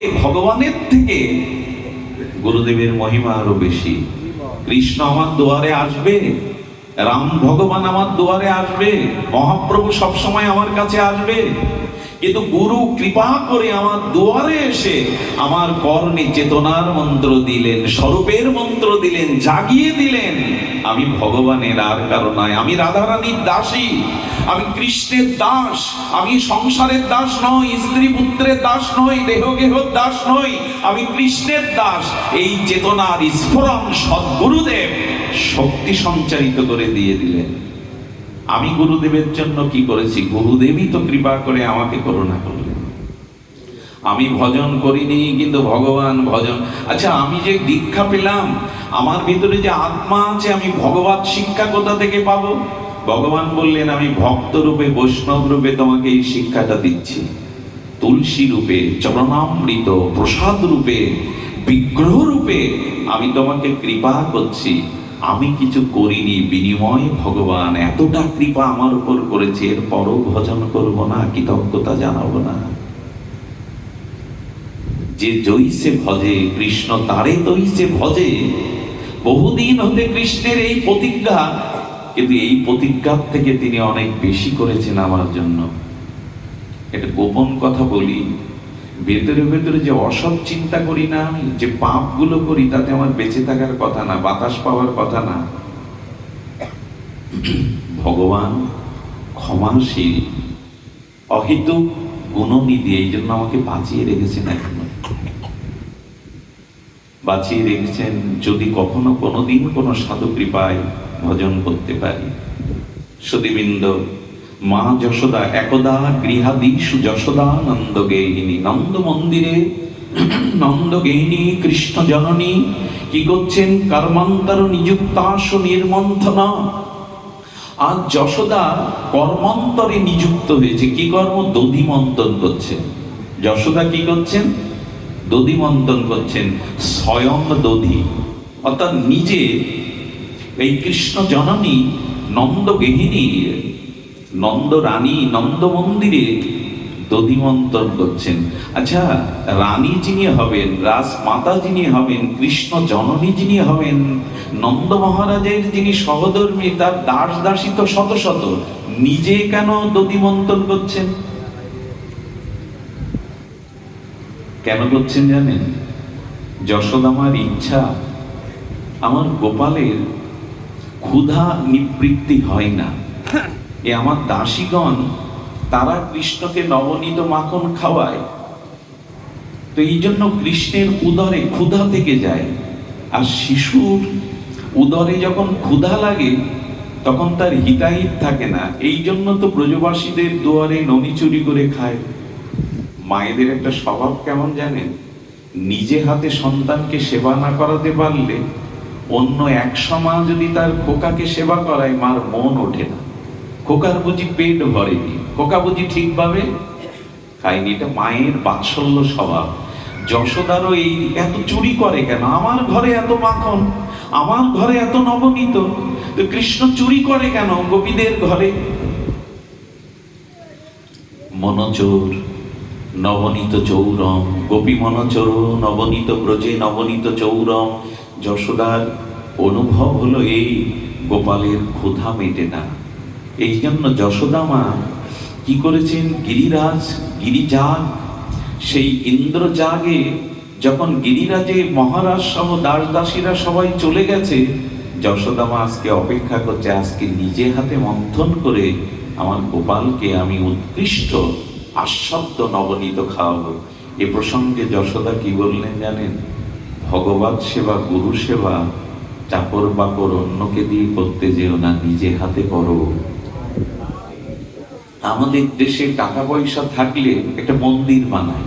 ভগবানের থেকে গুরুদেবের মহিমা আরও বেশি। কৃষ্ণ আমার দুয়ারে আসবে, রাম ভগবান আমার দুয়ারে আসবে, মহাপ্রভু সবসময় আমার কাছে আসবে। কিন্তু গুরু কৃপা করে আমার দুয়ারে এসে আমার কর্ণে চেতনার মন্ত্র দিলেন, স্বরূপের মন্ত্র দিলেন, জাগিয়ে দিলেন। আমি ভগবানের আর কারও নয়, আমি রাধারানীর দাসী, আমি কৃষ্ণের দাস, আমি সংসারের দাস নই, স্ত্রী পুত্রের দাস নই দেহ গেহর দাস নই, আমি কৃষ্ণের দাস। এই চেতনার স্ফুরণ সদ্গুরুদেব শক্তি সঞ্চারিত করে দিয়ে দিলেন। আমি গুরুদেবের জন্য কি করেছি? গুরুদেবই তো কৃপা করে আমাকে করুণা করলেন। আমি ভজন করিনি, কিন্তু ভগবান ভজন। আচ্ছা আমি যে দীক্ষা পেলাম, আমার ভিতরে যে আত্মা আছে, আমি ভগবত শিক্ষা কোথা থেকে পাবো? ভগবান বললেন, আমি ভক্ত রূপে, বৈষ্ণব রূপে তোমাকে এই শিক্ষাটা দিচ্ছি। তুলসী রূপে, চরণামৃত, প্রসাদ রূপে, বিগ্রহ রূপে আমি তোমাকে কৃপা করছি। আমি কিছু করিনি, বিনিময় ভগবান এতটা কৃপা আমার উপর করেছে, এরপরও ভজন করব না, কৃতজ্ঞতা জানাব না। যে জৈসে ভজে, কৃষ্ণ তারে তৈসে ভজে, বহুদিন হতে কৃষ্ণের এই প্রতিজ্ঞা, কিন্তু এই প্রতিজ্ঞার থেকে তিনি অনেক বেশি করেছেন আমার জন্য। একটা গোপন কথা বলি ভেতরে ভেতরে যে অসৎ চিন্তা করি না আমি যে পাপগুলো করি, তাতে আমার বেঁচে থাকার কথা না, বাতাস পাওয়ার কথা না। ভগবান ক্ষমাশীল অহেতুক গুণনিধি এই জন্য আমাকে বাঁচিয়ে রেখেছেন এখনও। বাঁচিয়ে রেখেছেন যদি কখনো কোনোদিন কোনো সাধু কৃপায় ভজন করতে পারি। সুদীবৃন্দ মা যশোদা একদা গৃহাদিষু যশোদা নন্দ গেহিনী নন্দ মন্দিরে নন্দ গেহিনী কৃষ্ণ জননী কি করছেন? কর্মান্তর নিযুক্তাস নির্মন্থনা। আজ যশোদা কর্মান্তরে নিযুক্ত হয়েছে। কি কর্ম? দধি মন্থন করছেন। যশোদা কি করছেন? দধি মন্থন করছেন। স্বয়ং দধি। অর্থাৎ নিজে এই কৃষ্ণ জননী নন্দ গেহিনীর নন্দ রানী নন্দ মন্দিরে দধিমন্তন করছেন। আচ্ছা রানী যিনি হবেন রাজ মাতা যিনি হবেন, কৃষ্ণ জননী যিনি হবেন, নন্দ মহারাজের যিনি সহধর্মী, তার দাস দাসী তো শত শত, নিজে কেন দধিমন্তন করছেন? কেন করছেন জানেন? যশোদামার ইচ্ছা, আমার গোপালের ক্ষুধা নিবৃত্তি হয় না। এ আমার দাসীগণ, তারা কৃষ্ণকে নবনীত মাখন খাওয়ায়। তো এই জন্য কৃষ্ণের উদরে ক্ষুধা থেকে যায়। আর শিশুর উদরে যখন ক্ষুধা লাগে, তখন তার হিতাহিত থাকে না। এই জন্য তো ব্রজবাসীদের দুয়ারে ননি চুরি করে খায়। মায়েদের একটা স্বভাব কেমন জানেন? নিজে হাতে সন্তানকে সেবা না করাতে পারলে অন্য এক মা যদি তার খোকাকে সেবা করায়, মার মন ওঠে না। খোকার বুঝি পেট ভরেনি। খোকা বুঝি ঠিকভাবে খায়নি এটা মায়ের বাৎসল্য স্বভাব। যশোদারও এই এত চুরি করে কেন? আমার ঘরে এত মাখন, আমার ঘরে এত নবনীত। কৃষ্ণ চুরি করে কেন গোপীদের ঘরে? মনচোর, নবনীত চৌরম। গোপী মনচোর, নবনীত ব্রজে নবনীত চৌরম। যশোদার অনুভব হলো এই গোপালের ক্ষুধা মেটে না। এই জন্য যশোদা মা কি করেছেন? গিরিরাজ, গিরিজাগ, সেই ইন্দ্রজাগে যখন গিরিরাজে মহারাজ সহ দাস দাসীরা সবাই চলে গেছে, যশোদা মা আজকে অপেক্ষা করছে, আজকে নিজে হাতে মন্থন করে আমার গোপালকে আমি উৎকৃষ্ট আস্বাদ্য নবনীত খাওয়াবো। এ প্রসঙ্গে যশোদা কি বললেন জানেন? ভগবত সেবা, গুরু সেবা, চাকর বাকর অন্যকে দিয়ে করতে যেও না, নিজে হাতে করো। আমাদের দেশে টাকা পয়সা থাকলে একটা মন্দির বানায়।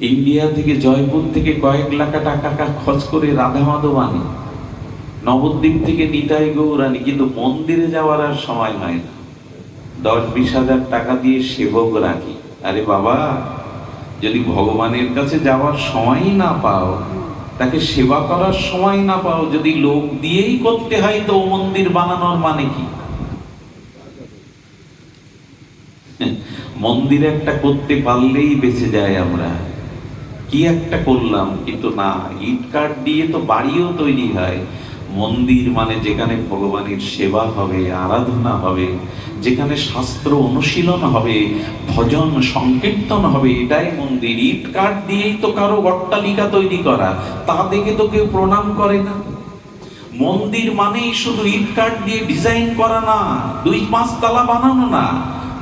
ইন্ডিয়া থেকে জয়পুর থেকে কয়েক লাখ টাকা খরচ করে রাধা মাধব আনে। নবদ্বীপ থেকে নিতাই গৌরানী কিন্তু মন্দিরে যাওয়ার আর সময় হয় না। দশ বিশ হাজার টাকা দিয়ে সেবক রাখি। আরে বাবা, যদি ভগবানের কাছে যাওয়ার সময়ই না পাও, তাকে সেবা করার সময় না পাও, যদি লোক দিয়েই করতে হয় তো মন্দির বানানোর মানে কি? মন্দির একটা করতে পারলেই বেঁচে যায় আমরা। কি একটা করলাম, কিন্তু না ইট কাঠ দিয়ে তো বাড়িও তৈরি হয়। মন্দির মানে যেখানে ভগবানের সেবা হবে, আরাধনা হবে, যেখানে শাস্ত্র অনুশীলন হবে, ভজন সংকীর্তন হবে, এটাই মন্দির। ইট কাঠ দিয়েই তো কারও অট্টালিকা তৈরি করা, তা দেখে তো কেউ প্রণাম করে না। মন্দির মানেই শুধু ইট কাঠ দিয়ে ডিজাইন করা না, দুই পাঁচ তালা বানানো না।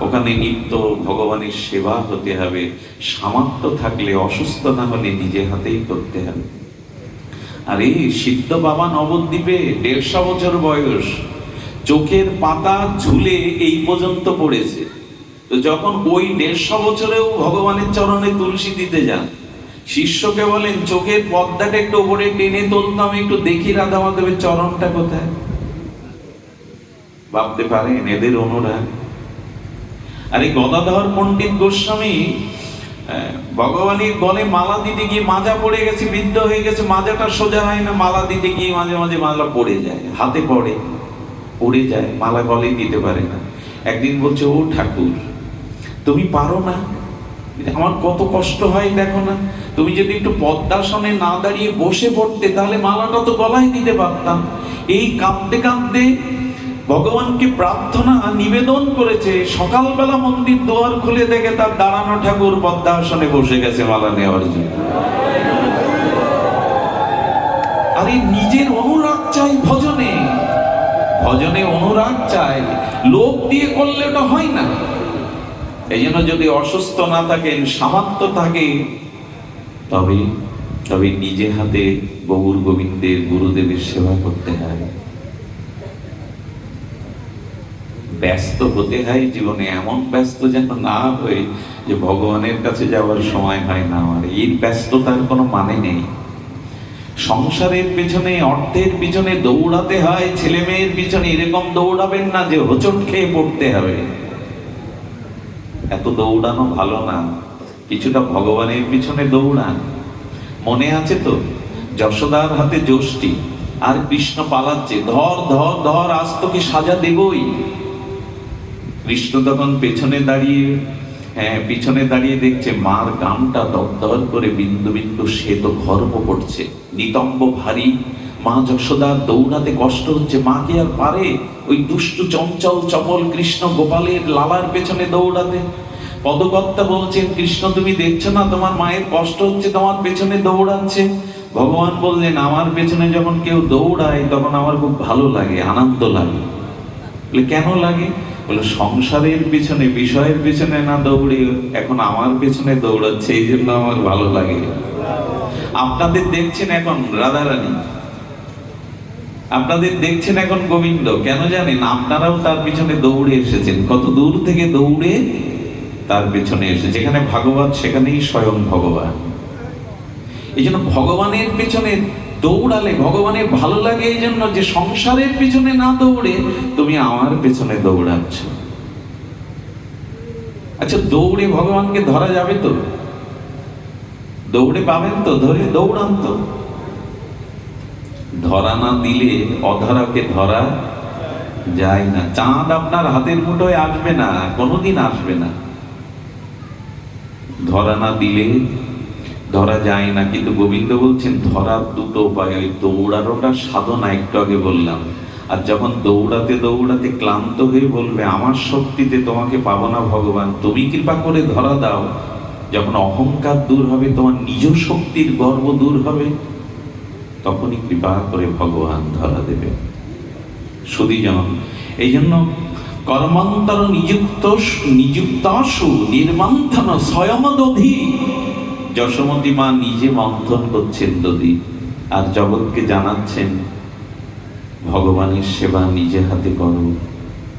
ওখানে নিত্য ভগবানের সেবা হতে হবে। সামর্থ্য থাকলে, অসুস্থ না হলে নিজে হাতেই করতে হবে। আরে, সিদ্ধ বাবা নবদ্বীপে দেড়শো বছর বয়স। চোখের পাতা ঝুলে এই পর্যন্ত পড়েছে। তো যখন ওই দেড়শো বছরেও ভগবানের চরণে তুলসী দিতে যান, শিষ্যকে বলেন, চোখের পর্দাটা একটু উপরে টেনে তুলতাম একটু দেখি রাধা মাধবের চরণটা কোথায়? ভাবতে পারেন, এদের অনুরাগ। আরে গদাধর পণ্ডিত গোস্বামী ভগবানের গলে মালা দিতে গিয়ে মাজা পড়ে গেছে, বিদ্ধ হয়ে গেছে, মাজাটা সোজা হয় না, মালা দিতে গিয়ে মাঝে মাঝে মালা পড়ে যায়, হাতে পড়ে পড়ে যায়, মালা গলে দিতে পারে না। একদিন বলছে, ও ঠাকুর, তুমি পারো না, আমার কত কষ্ট হয়, দেখো না, তুমি যদি একটু পদ্মাসনে না দাঁড়িয়ে বসে পড়তে, তাহলে মালাটা তো গলায় দিতে পারতাম। এই কাঁদতে কাঁদতে ভগবানকে প্রার্থনা নিবেদন করেছে, সকালবেলা মন্দির দোয়ার খুলে দেখে তার দাঁড়ানো ঠাকুর পদ্মাসনে বসে গেছে মালা নেওয়ার জন্য। আরে নিজের অনুরাগ চাই ভজনে। ভজনে অনুরাগ চাই লোক দিয়ে করলে ওটা হয় না। এই জন্য যদি অসুস্থ না থাকেন সামাত্য থাকে তবে তবে নিজে হাতে গৌর গোবিন্দের গুরুদেবের সেবা করতে হয়। ব্যস্ত হতে হয় জীবনে, এমন ব্যস্ত যেন না হয়ে যে ভগবানের কাছে যাওয়ার সময় হয় না আমার। এই ব্যস্ততার কোনো মানে নেই। সংসারের পিছনে, অর্থের পিছনে দৌড়াতে হয় ছেলে মেয়ের পিছনে এরকম দৌড়াবেন না যে হোঁচট খেয়ে পড়তে হবে। এত দৌড়ানো ভালো না। কিছুটা ভগবানের পিছনে দৌড়ান। মনে আছে তো? যশোদার হাতে যষ্টি, আর কৃষ্ণ পালাচ্ছে, ধর ধর ধর, আজ তোকে সাজা দেবই। কৃষ্ণ তখন পেছনে দাঁড়িয়ে হ্যাঁ পিছনে দাঁড়িয়ে দেখছে মার গামটা দরদর করে বিন্দু বিন্দু শ্বেত গর্ব করছে, নিতম্ব ভারী। মা যশোদার দৌড়াতে কষ্ট হচ্ছে, মা কি আর পারে? ওই দুষ্টু, চঞ্চল, চপল কৃষ্ণ গোপালের লালার পেছনে দৌড়াতে। পদকর্তা বলছেন, কৃষ্ণ, তুমি দেখছ না তোমার মায়ের কষ্ট হচ্ছে, তোমার পেছনে দৌড়াচ্ছে? ভগবান বললেন, আমার পেছনে যখন কেউ দৌড়ায়, তখন আমার খুব ভালো লাগে, আনন্দ লাগে। কেন লাগে? বলে, সংসারের পিছনে, বিষয়ের পিছনে না দৌড়ে এখন আমার পেছনে দৌড়াচ্ছে, এই জন্য আমার ভালো লাগে। আপনাদের দেখছেন এখন রাধারানী। আপনাদের দেখছেন এখন গোবিন্দ। কেন জানেন? আপনারাও তার পিছনে দৌড়ে এসেছেন। কত দূর থেকে দৌড়ে তার পেছনে এসে যেখানে ভাগবত, সেখানেই স্বয়ং ভগবান। এই জন্য ভগবানের পেছনে দৌড়ালে ভগবানের ভালো লাগে এই জন্য যে সংসারের পিছনে না দৌড়ে তুমি আমার পেছনে দৌড়াচ্ছ। আচ্ছা দৌড়ে ভগবানকে ধরা যাবে তো? দৌড়ে পাবেন তো? ধরে দৌড়ান তো। ধরা না দিলে অধরাকে ধরা যায় না। চাঁদ আপনার হাতের মুঠোয় আসবে না, কোনোদিন আসবে না। ধরা না দিলে ধরা যায় না, কিন্তু গোবিন্দ বলছেন ধরার দুটো উপায় ওই দৌড়ানোটা সাধনা, একটু আগে বললাম। আর যখন দৌড়াতে দৌড়াতে ক্লান্ত হয়ে বলবে, আমার শক্তিতে তোমাকে পাবো না ভগবান, তুমি কৃপা করে ধরা দাও। যখন অহংকার দূর হবে, তোমার নিজ শক্তির গর্ব দূর হবে, তখনই কৃপা করে ভগবান ধরা দেবে। সুদীজন এই জন্য কর্মান্তর নিযুক্ত নিযুক্তাসু, নির্মন্থন স্বয়মদধি। যশোমতী মা নিজে মন্থন করছেন দদি আর জগৎকে জানাচ্ছেন, ভগবানের সেবা নিজে হাতে করো।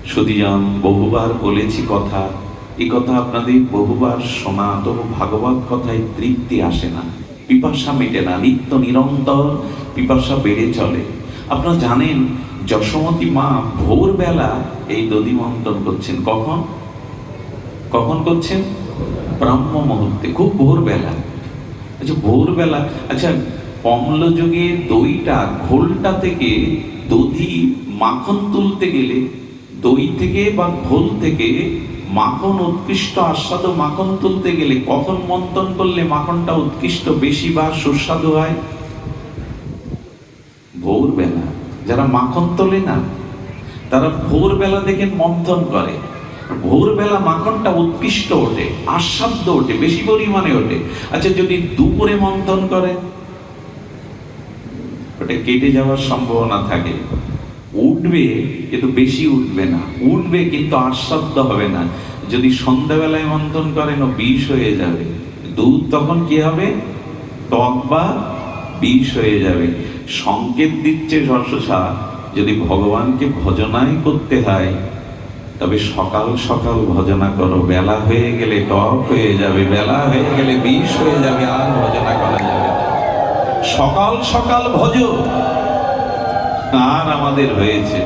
সুদীজন বহুবার বলেছি কথা, এ কথা আপনাদের বহুবার শোনা, তবু ভাগবত কথায় তৃপ্তি আসে না। পিপাসা মেটে না, নিত্য নিরন্তর পিপাসা বেড়ে চলে। আপনারা জানেন, যশোমতী মা ভোরবেলা এই দদি মন্থন করছেন। কখন? কখন করছেন? ব্রাহ্ম মুহূর্তে খুব ভোরবেলা। আচ্ছা ভোরবেলা আচ্ছা অম্ল যুগে দইটা, ঘোলটা থেকে দধি মাখন তুলতে গেলে, দই থেকে বা ঘোল থেকে মাখন, উৎকৃষ্ট আস্বাদু মাখন তুলতে গেলে কখন মন্থন করলে মাখনটা উৎকৃষ্ট, বেশি বা সুস্বাদু হয়? ভোরবেলা, যারা মাখন তোলে না, তারা ভোরবেলা দেখে মন্থন করে। ভোরবেলা মাখনটা উৎকৃষ্ট ওঠে আস্বাদ্য ওঠে, বেশি পরিমাণে ওঠে। আচ্ছা যদি দুপুরে মন্থন করে, ওটা কেটে যাওয়ার সম্ভাবনা থাকে। উঠবে, কিন্তু বেশি উঠবে না। উঠবে, কিন্তু আস্বাদ্য হবে না। যদি সন্ধ্যাবেলায় মন্থন করেন, ও বিষ হয়ে যাবে। দুধ তখন কি হবে? টক বা বিষ হয়ে যাবে। সংকেত দিচ্ছে সরসা, যদি ভগবানকে ভজনাই করতে হয় তবে সকাল সকাল ভজনা করো। বেলা হয়ে গেলে টক হয়ে যাবে, বেলা হয়ে গেলে বিষ হয়ে যাবে, আর ভজনা করা যাবে সকাল সকাল ভজ। আর আমাদের হয়েছে।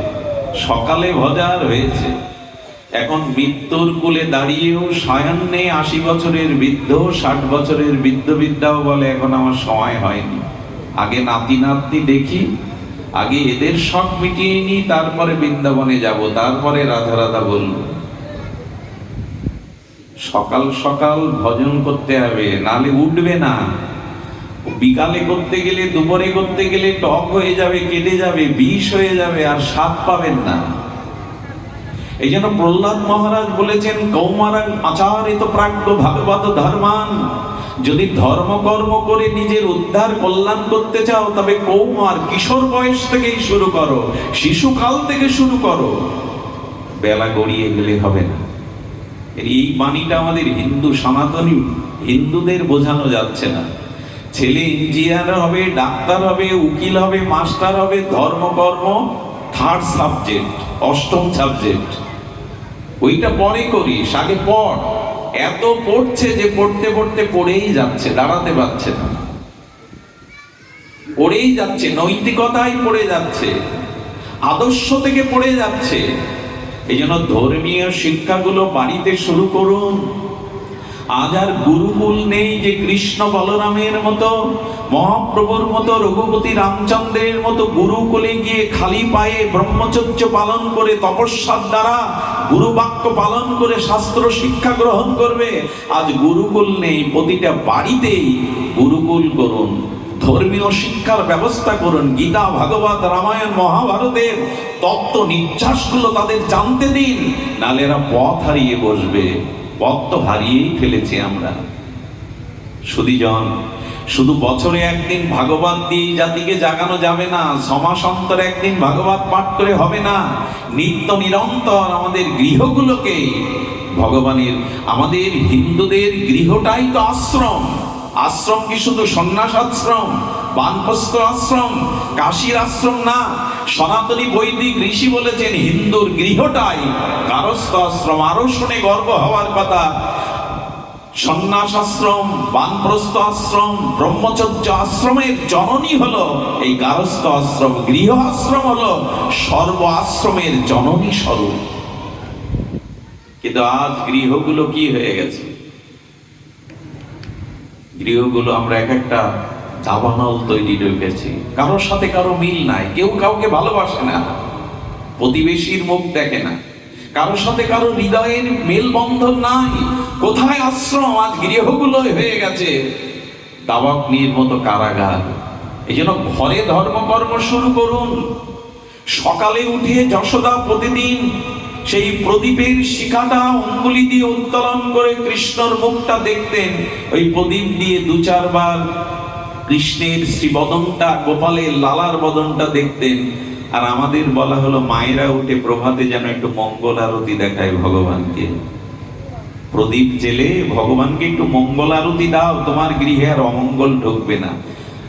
সকালে ভজার হয়েছে। এখন মৃত্যুর কুলে দাঁড়িয়েও সায়ান্নে আশি বছরের বৃদ্ধ, ষাট বছরের বৃদ্ধ বিদ্যাও বলে, এখন আমার সময় হয়নি। আগে নাতি নাতনি দেখি আগে এদের শখ মিটিয়ে নি, তারপরে বৃন্দাবনে যাব, তারপরে রাধা রাধা বলব। সকাল সকাল ভজন করতে হবে, নালে উঠবে না। বিকালে করতে গেলে, দুপুরে করতে গেলে টক হয়ে যাবে, কেটে যাবে, বিষ হয়ে যাবে, আর স্বাদ পাবেন না। এই জন্য প্রহ্লাদ মহারাজ বলেছেন, কৌমারাং আচারিত প্রাজ্ঞ ভাগবত ধর্মান যদি ধর্ম কর্ম করে নিজের উদ্ধার কল্যাণ করতে চাও, তবে কৌমার কিশোর বয়স থেকেই শুরু করো, শিশুকাল থেকে শুরু করো। বেলা গড়িয়ে গেলে হবে না। এই বাণীটা আমাদের হিন্দু সনাতনী, হিন্দুদের বোঝানো যাচ্ছে না। ছেলে ইঞ্জিনিয়ার হবে, ডাক্তার হবে, উকিল হবে, মাস্টার হবে, ধর্মকর্ম থার্ড সাবজেক্ট অষ্টম সাবজেক্ট ওইটা পরে করিস, আগে পড়। এত পড়ছে যে পড়তে পড়তে পড়েই যাচ্ছে, দাঁড়াতে পারছে না। পড়েই যাচ্ছে নৈতিকতাই পড়ে যাচ্ছে, আদর্শ থেকে পড়ে যাচ্ছে। এই জন্য ধর্মীয় শিক্ষাগুলো বাড়িতে শুরু করুন। আজ আর গুরুকুল নেই যে কৃষ্ণ বলরামের মতো, মহাপ্রভুর মতো, রঘুপতি রামচন্দ্রের মতো গুরুকুলে গিয়ে খালি পায়ে ব্রহ্মচর্য পালন করে তপস্যার দ্বারা গুরু বাক্য পালন করে শাস্ত্র শিক্ষা গ্রহণ করবে, আজ গুরুকুল নেই। প্রতিটা বাড়িতেই গুরুকুল করুন। ধর্মীয় শিক্ষার ব্যবস্থা করুন। গীতা, ভাগবত, রামায়ণ, মহাভারতের তত্ত্ব নির্যাসগুলো তাদের জানতে দিন, নালে এরা পথ হারিয়ে বসবে। পথ তো হারিয়েই ফেলেছি আমরা। সুদীজন শুধু বছরে একদিন ভাগবত দিয়ে জাতিকে জাগানো যাবে না সমাস অন্তর একদিন ভাগবত পাঠ করে হবে না। নিত্য নিরন্তর আমাদের গৃহগুলোকে, ভগবানের, আমাদের হিন্দুদের গৃহটাই তো আশ্রম। আশ্রম কি শুধু সন্ন্যাস আশ্রম বানপ্রস্থ আশ্রম, কাশীর আশ্রম না। সনাতনী বৈদিক ঋষি বলেছেন, হিন্দুর গৃহটাই গারস্থ আশ্রম। আরও শুনে গর্ব হওয়ার কথা, সন্ন্যাস আশ্রম, বানপ্রস্থ আশ্রম, ব্রহ্মচর্য আশ্রমের জননী হলো এই গারস্থ আশ্রম। গৃহ আশ্রম হলো সর্ব আশ্রমের জননী স্বরূপ। কিন্তু আজ গৃহগুলো কি হয়ে গেছে? গৃহগুলো আমরা এক একটা দাবানল তৈরি রেখেছি কারোর সাথে কারও মিল নাই, কেউ কাউকে ভালোবাসে না। প্রতিবেশীর মুখ দেখে না। কারোর সাথে কারও হৃদয়ের মেলবন্ধন নাই। কোথায় আশ্রম? আজ গৃহগুলো হয়ে গেছে। দাবাক নির মতো কারাগার। এই জন্য ঘরে ধর্মকর্ম শুরু করুন। সকালে উঠে যশোদা প্রতিদিন সেই প্রদীপের শিখাটা অঙ্গুলি দিয়ে উত্তোলন করে কৃষ্ণর মুখটা দেখতেন। ওই প্রদীপ দিয়ে দু চারবার কৃষ্ণের শ্রীবদনটা, গোপালের লালার বদনটা দেখতেন। আর আমাদের বলা হলো, মায়েরা উঠে প্রভাতে যেন একটু মঙ্গল আরতি দেখায় ভগবানকে। প্রদীপ জেলে ভগবানকে একটু মঙ্গল আরতি দাও, তোমার গৃহে আর অমঙ্গল ঢুকবে না।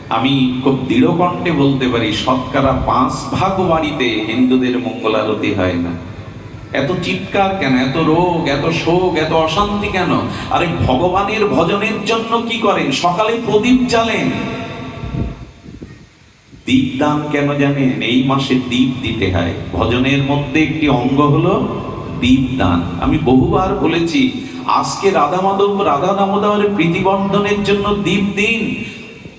আমি খুব দৃঢ় কণ্ঠে বলতে পারি, শতকরা পাঁচ ভাগ বাড়িতে হিন্দুদের মঙ্গল আরতি হয় না। এত চিৎকার কেন? এত রোগ, এত শোক, এত অশান্তি কেন? আরে ভগবানের ভজনের জন্য কি করেন? সকালে প্রদীপ জ্বালেন। দীপদান কেন জানেন? এই মাসে দীপ দিতে হয়। ভজনের মধ্যে একটি অঙ্গ হলো দীপদান। আমি বহুবার বলেছি, আজকে রাধা মাধব, রাধা দামোদরের প্রীতিবর্ধনের জন্য দীপ দিন।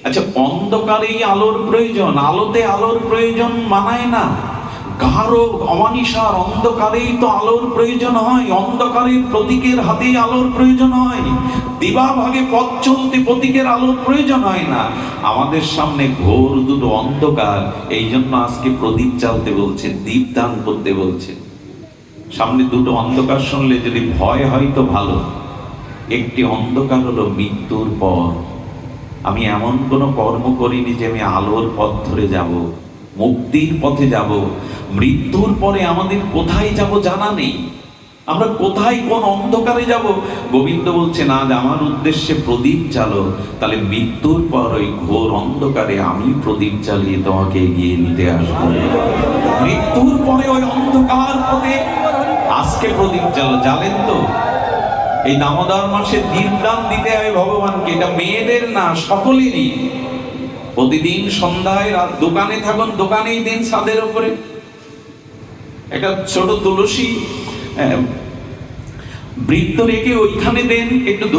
আচ্ছা অন্ধকারেই আলোর প্রয়োজন, আলোতে আলোর প্রয়োজন মানায় না। গাঢ় অমানিসার অন্ধকারেই তো আলোর প্রয়োজন হয়। অন্ধকারের প্রতীকের হাতেই আলোর প্রয়োজন হয়। দিবা ভাগে পথ চলতে প্রতীকের আলোর প্রয়োজন হয় না। আমাদের সামনে ঘোর দুটো অন্ধকার। এই জন্য আজকে প্রদীপ জ্বালতে বলছে দীপ দান করতে বলছে। সামনে দুটো অন্ধকার শুনলে যদি ভয় হয় তো ভালো। একটি অন্ধকার হলো মৃত্যুর পর। আমি এমন কোনো কর্ম করিনি যে আমি আলোর পথ ধরে যাব। মুক্তির পথে যাব। মৃত্যুর পরে আমাদের কোথায় যাব জানা নেই। আমরা কোথায় কোন অন্ধকারে যাব? গোবিন্দ বলছে না যে আমার উদ্দেশ্যে প্রদীপ চালো তাহলে মৃত্যুর পর ওই ঘোর অন্ধকারে আমি প্রদীপ চালিয়ে তোমাকে এগিয়ে নিতে আসব। মৃত্যুর পরে ওই অন্ধকার পথে আজকে প্রদীপ চালো জানেন তো, এই দামোদর মাসে দীপদান দিতে হয় ভগবানকে। এটা মেয়েদের না, সকলেরই। প্রতিদিন সন্ধ্যায় রাত দোকানে থাকুন, দোকানেই দিন ছাদের উপরে। একটা ছোট তুলসী বৃত্ত রেখে ওইখানে দেন, একটু